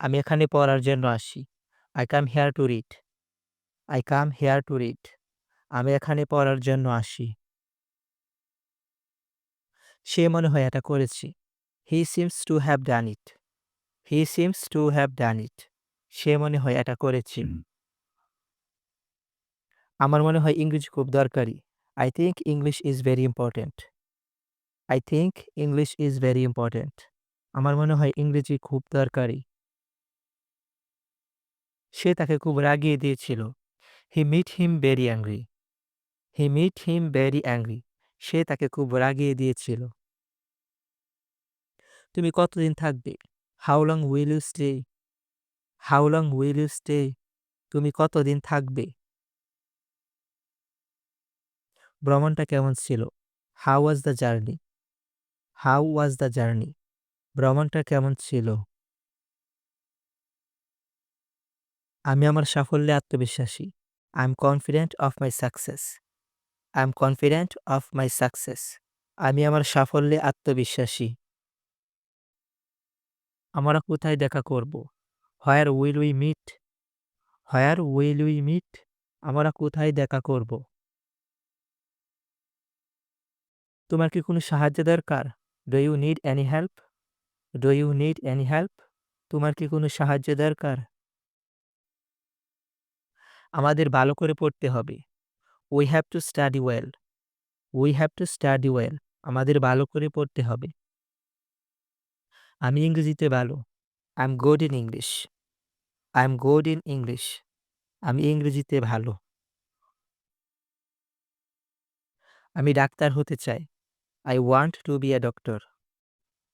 আমি এখানে পড়ার জন্য আসি। I come here to read I come here to read আমি এখানে পড়ার জন্য আসি। সে মনে হয় এটা করেছি। He seems to have done it he seems to have done it সে মনে হয় এটা করেছি। আমার মনে হয় ইংলিশ খুব দরকারি। I think English is very important I think English is very important আমার মনে হয় ইংরেজি খুব দরকারি। সে তাকে খুব রাগিয়ে দিয়েছিল। He made him very angry. He made him very angry. সে তাকে খুব রাগিয়ে দিয়েছিল। তুমি কতদিন থাকবে? How long will you stay? How long will you stay? তুমি কতদিন থাকবে? ভ্রমণটা কেমন ছিল? How was the journey? How was the journey? ভ্রমণটা কেমন ছিল? আমি আমার সাফল্যে আত্মবিশ্বাসী। I am confident of my success I am confident of my success আমি আমার সাফল্যে আত্মবিশ্বাসী। আমরা কোথায় দেখা করব? Where will we meet where will we meet আমরা কোথায় দেখা করব? তোমার কি কোনো সাহায্য দরকার? Do you need any help do you need any help তোমার কি কোনো সাহায্য দরকার? আমাদের ভালো করে পড়তে হবে। We have to study well we have to study well আমাদের ভালো করে পড়তে হবে। আমি ইংরেজিতে ভালো। I am good in English I am good in English আমি ইংরেজিতে ভালো। আমি ডাক্তার হতে চাই। I want to be a doctor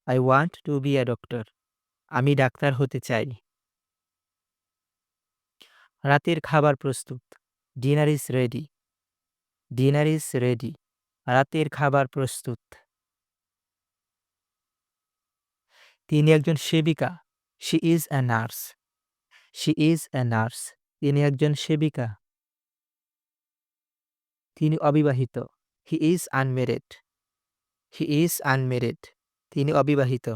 I want to be a doctor আমি ডাক্তার হতে চাই। রাতের খাবার প্রস্তুত। Dinner is ready dinner is ready রাতের খাবার প্রস্তুত। তিনি একজন সেবিকা। She is a nurse she is a nurse তিনি একজন সেবিকা। তিনি অবিবাহিত। He is unmarried he is unmarried তিনি অবিবাহিত।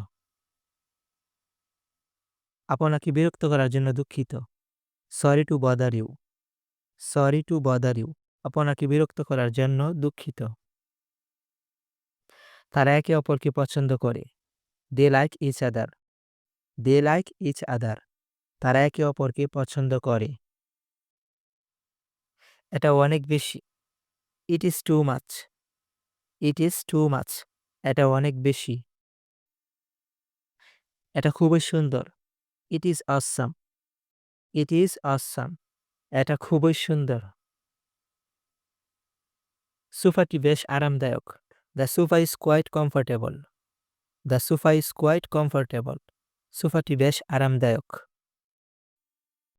আপনাকে বিরক্ত করার জন্য দুঃখিত। Sorry to bother you sorry to bother you আপনাকে বিরক্ত করার জন্য দুঃখিত। তারা একে অপরকে পছন্দ করে। They like each other they like each other তারা একে অপরকে পছন্দ করে। এটা অনেক বেশি। It is too much it is too much এটা অনেক বেশি। এটা খুবই সুন্দর। It is awesome it is awesome এটা খুবই সুন্দর। সুফাটি বেশ আরামদায়ক। The sofa is quite comfortable the sofa is quite comfortable সুফাটি বেশ আরামদায়ক।